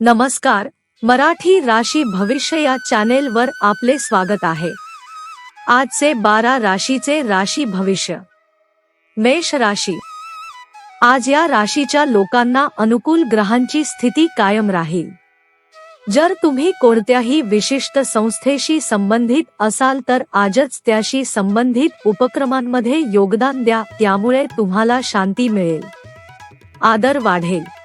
नमस्कार मराठी राशी भविष्य या चॅनेल वर आपले स्वागत आहे. आजचे बारा राशीचे राशी भविष्य. मेष राशी. आज या राशीच्या लोकांना अनुकूल ग्रहांची स्थिती कायम राहील. जर तुम्ही कोणत्याही विशिष्ट संस्थेशी संबंधित असाल तर आजच त्याशी संबंधित उपक्रमांमध्ये योगदान द्या त्यामुळे तुम्हाला शांती मिळेल. आदर वाढेल.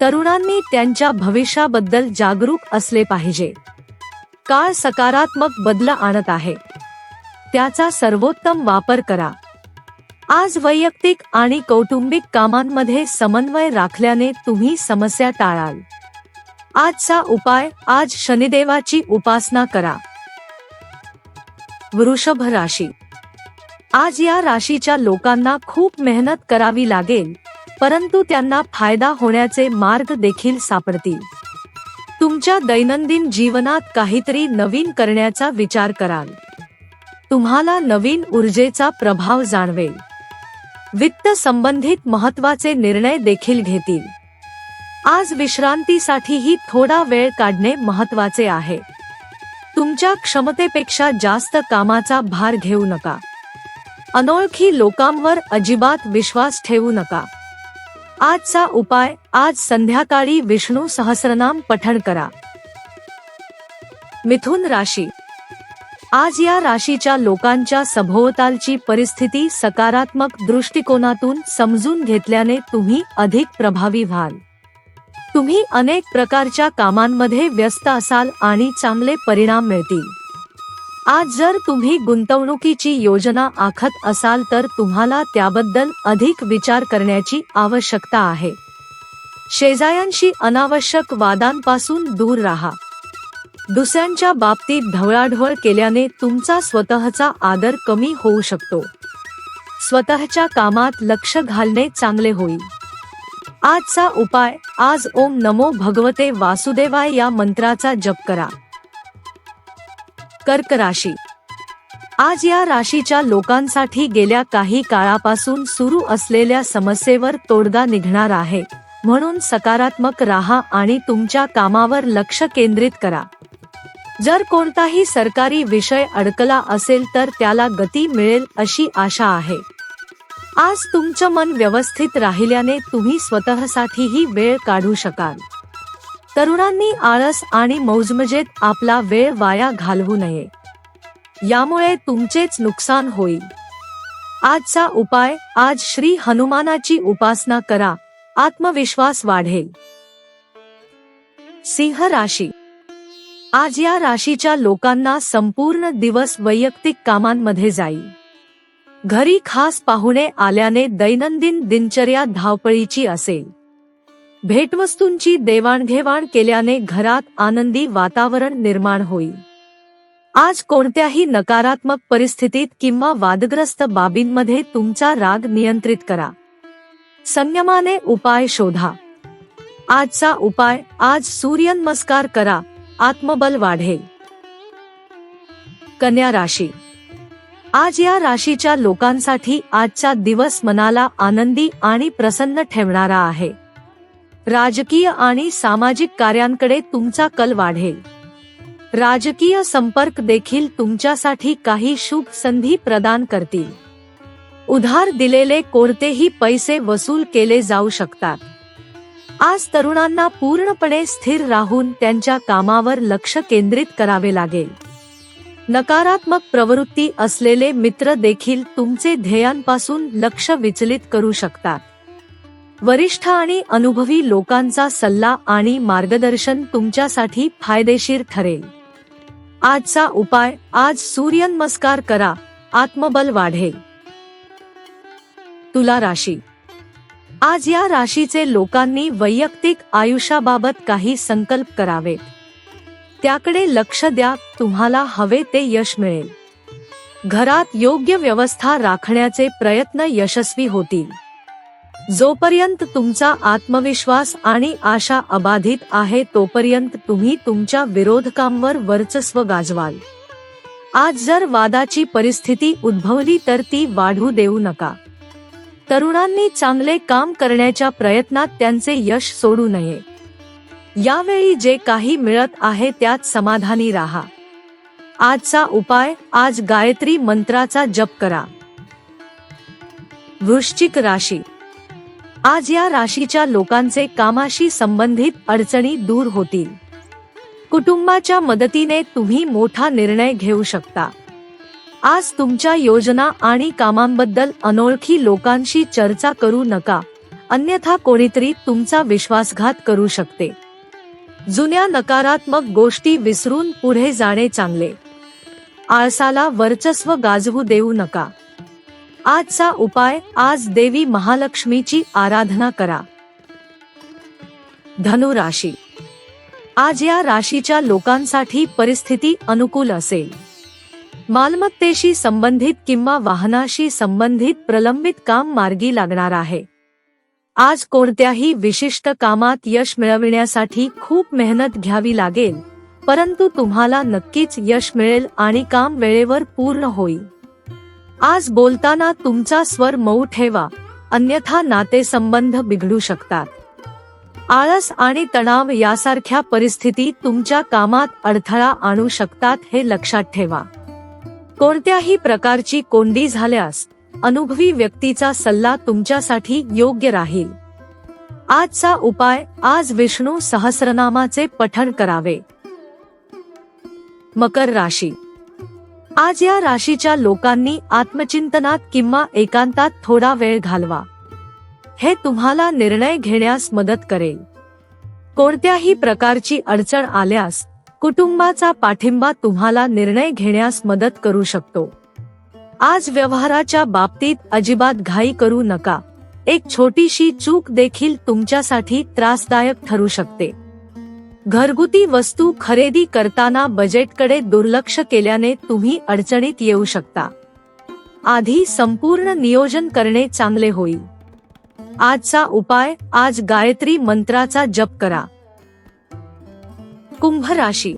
तरुणांनी त्यांच्या भविष्याबद्दल जागरूक असले पाहिजे. काळ सकारात्मक बदल आणत आहे. त्याचा सर्वोत्तम वापर करा. आज वैयक्तिक आणि कौटुंबिक कामांमध्ये समन्वय राखल्याने तुम्ही समस्या टाळाल. आजचा उपाय आज शनिदेवाची उपासना करा. वृषभ राशी. आज या राशीच्या लोकांना खूप मेहनत करावी लागेल. परंतु त्यांना फायदा होण्याचे मार्ग देखील सापडतील. तुमच्या दैनंदिन जीवनात काहीतरी नवीन करण्याचा विचार कराल. तुम्हाला नवीन ऊर्जेचा प्रभाव जाणवेल. वित्त संबंधित महत्त्वाचे निर्णय देखील घेतील. आज विश्रांतीसाठीही थोडा वेळ काढणे महत्त्वाचे आहे. तुमच्या क्षमतेपेक्षा जास्त कामाचा भार घेऊ नका. अनोळखी लोकांवर अजिबात विश्वास ठेवू नका. आजचा उपाय आज संध्याकाळी विष्णू सहस्रनाम पठण करा. मिथुन राशी. आज या राशीच्या लोकांच्या सभोवतालची परिस्थिती सकारात्मक दृष्टिकोनातून समजून घेतल्याने तुम्ही अधिक प्रभावी व्हाल. तुम्ही अनेक प्रकारच्या कामांमध्ये व्यस्त असाल आणि चांगले परिणाम मिळतील. आज जर तुम्ही गुंतवणुकीची योजना आखत असाल तर तुम्हाला त्याबद्दल अधिक विचार करण्याची आवश्यकता आहे. शेजायांशी अनावश्यक वादांपासून दूर राहा. दुसऱ्यांच्या बाबतीत ढवळाढवळ केल्याने तुमचा स्वतःचा आदर कमी होऊ शकतो. स्वतःच्या कामात लक्ष घालणे चांगले होईल. आजचा उपाय आज ओम नमो भगवते वासुदेवाय या मंत्राचा जप करा. कर्क राशी. आज या राशीच्या लोकांसाठी गेल्या काही काळापासून सुरू असलेल्या समस्येवर तोडगा निघणार आहे. म्हणून सकारात्मक राहा आणि तुमच्या कामावर लक्ष केंद्रित करा. जर कोणताही सरकारी विषय अडकला असेल तर त्याला गती मिळेल अशी आशा आहे. आज तुमचं मन व्यवस्थित राहिल्याने तुम्ही स्वतःसाठीही वेळ काढू शकाल. तरुणांनी आळस आणि मौजमजेत आपला वेळ वाया घालवू नये. यामुळे तुमचेच नुकसान होईल. आजचा उपाय आज श्री हनुमानाची उपासना करा. आत्मविश्वास वाढेल. सिंह राशी. आज या राशीच्या लोकांना संपूर्ण दिवस वैयक्तिक कामांमध्ये जाईल. घरी खास पाहुणे आल्याने दैनंदिन दिनचर्या धावपळीची असेल. भेटवस्तूंची देवाणघेवाण केल्याने घरात आनंदी वातावरण निर्माण होईल. आज कोणत्याही नकारात्मक परिस्थितीत किंवा वादग्रस्त बाबींमध्ये तुमचा राग नियंत्रित करा. संयमाने उपाय शोधा. आजचा उपाय आज सूर्यनमस्कार करा आत्मबल वाढेल. कन्या राशी. आज या राशीच्या लोकांसाठी आजचा दिवस मनाला आनंदी आणि प्रसन्न ठेवणारा आहे. राजकीय आणि सामाजिक कार्यांकडे तुमचा कल वाढेल. राजकीय संपर्क देखील तुमच्यासाठी काही शुभ संधी प्रदान करतील. उधार दिलेले कोणतेही पैसे वसूल केले जाऊ शकतात. आज तरुणांना पूर्णपणे स्थिर राहून त्यांच्या कामावर लक्ष केंद्रित करावे लागेल. नकारात्मक प्रवृत्ती असलेले मित्र देखील तुमचे ध्येयांपासून लक्ष विचलित करू शकतात. वरिष्ठ आणि अनुभवी लोकांचा सल्ला आणि मार्गदर्शन तुमच्यासाठी फायदेशीर ठरेल. आजचा उपाय आज सूर्यनमस्कार करा आत्मबल वाढेल. तुला राशी. आज या राशीचे लोकांनी वैयक्तिक आयुष्याबाबत काही संकल्प करावेत. त्याकडे लक्ष द्या तुम्हाला हवे ते यश मिळेल. घरात योग्य व्यवस्था राखण्याचे प्रयत्न यशस्वी होतील. जोपर्यंत तुमचा आत्मविश्वास आणि आशा अबाधित आहे तोपर्यंत तुम्ही तुमच्या विरोधकांवर वर्चस्व गाजवाल. आज जर वादाची परिस्थिती उद्भवली तर ती वाढू देऊ नका. तरुणांनी चांगले काम करण्याच्या प्रयत्नात त्यांचे यश सोडू नये. यावेळी जे काही मिळत आहे त्यात समाधानी राहा. आजचा उपाय आज गायत्री मंत्राचा जप करा. वृश्चिक राशी आज या राशीच्या लोकांचे कामाशी संबंधित अडचणी दूर होतील. कुटुंबाच्या मदतीने तुम्ही मोठा निर्णय घेऊ शकता. आज तुमच्या योजना आणि कामांबद्दल अनोळखी लोकांशी चर्चा करू नका अन्यथा कोणीतरी तुमचा विश्वासघात करू शकते. जुन्या नकारात्मक गोष्टी विसरून पुढे जाणे चांगले. आळसाला वर्चस्व गाजवू देऊ नका. आजचा उपाय आज देवी महालक्ष्मीची आराधना करा. धनु राशी. आज या राशीच्या लोकांसाठी परिस्थिती अनुकूल असेल. मालमत्तेशी संबंधित किंवा वाहनाशी संबंधित प्रलंबित काम मार्गी लागणार आहे. आज कोणत्याही विशिष्ट कामात यश मिळविण्यासाठी खूप मेहनत घ्यावी लागेल परंतु तुम्हाला नक्कीच यश मिळेल आणि काम वेळेवर पूर्ण होईल. आज बोलताना तुमचा स्वर मऊ ठेवा अन्यथा नातेसंबंध बिघडू शकतात. आळस आणि तणाव यासारख्या परिस्थिती तुमच्या कामात अडथळा आणू शकतात हे लक्षात ठेवा. कोणत्याही प्रकारची कोंडी झाल्यास अनुभवी व्यक्तीचा सल्ला तुमच्यासाठी योग्य राहील. आजचा उपाय आज विष्णू सहस्रनामाचे पठण करावे. मकर राशी आज या राशीच्या लोकांनी आत्मचिंतनात किंवा एकांतात थोडा वेळ घालवा. हे तुम्हाला निर्णय घेण्यास मदत करेल. कोणत्याही प्रकारची अडचण आल्यास कुटुंबाचा पाठिंबा तुम्हाला निर्णय घेण्यास मदत करू शकतो. आज व्यवहाराच्या बाबतीत अजिबात घाई करू नका. एक छोटीशी चूक देखील तुमच्यासाठी त्रासदायक ठरू शकते. घरगुती वस्तू खरेदी करताना बजेटकडे दुर्लक्ष केल्याने तुम्ही अडचणीत येऊ शकता. आधी संपूर्ण नियोजन करणे चांगले होईल. आजचा उपाय आज गायत्री मंत्राचा जप करा. कुंभ राशी.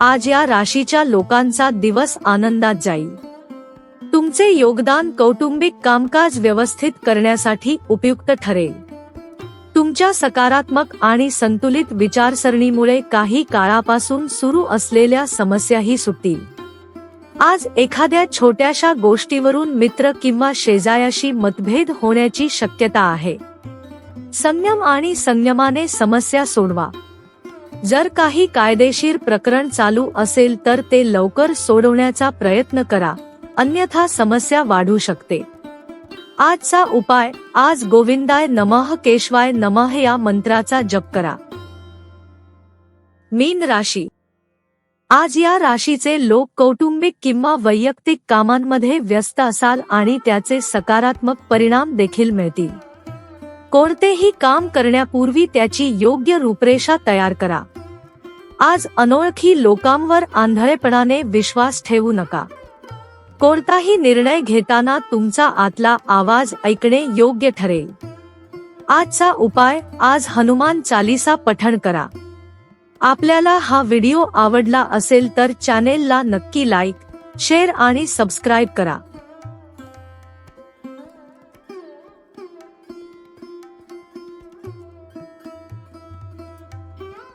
आज या राशीच्या लोकांचा दिवस आनंदात जाईल. तुमचे योगदान कौटुंबिक कामकाज व्यवस्थित करण्यासाठी उपयुक्त ठरेल. तुमच्या सकारात्मक आणि संतुलित विचारसरणीमुळे काही काळापासून सुरू असलेल्या समस्याही सुटतील. आज एखाद्या छोट्याशा गोष्टीवरून मित्र किंवा शेजायाशी मतभेद होण्याची शक्यता आहे. संयम आणि संयमाने समस्या सोडवा. जर काही कायदेशीर प्रकरण चालू असेल तर ते लवकर सोडवण्याचा प्रयत्न करा. अन्यथा समस्या वाढू शकते. आजचा उपाय आज गोविंदाय नमः केशवाय नमः या मंत्राचा जप करा. मीन राशी. आज या राशीचे लोक कौटुंबिक किंवा वैयक्तिक कामांमध्ये व्यस्त असाल आणि त्याचे सकारात्मक परिणाम देखील मिळतील. कोणतेही काम करण्यापूर्वी त्याची योग्य रूपरेषा तयार करा. आज अनोळखी लोकांवर आंधळेपणाने विश्वास ठेवू नका. कोणताही निर्णय घेताना तुमचा आतला आवाज ऐकणे योग्य ठरेल. आजचा उपाय आज हनुमान चालीसा पठण करा. आपल्याला हा व्हिडिओ आवडला असेल तर चॅनेलला नक्की लाईक शेअर आणि सबस्क्राईब करा.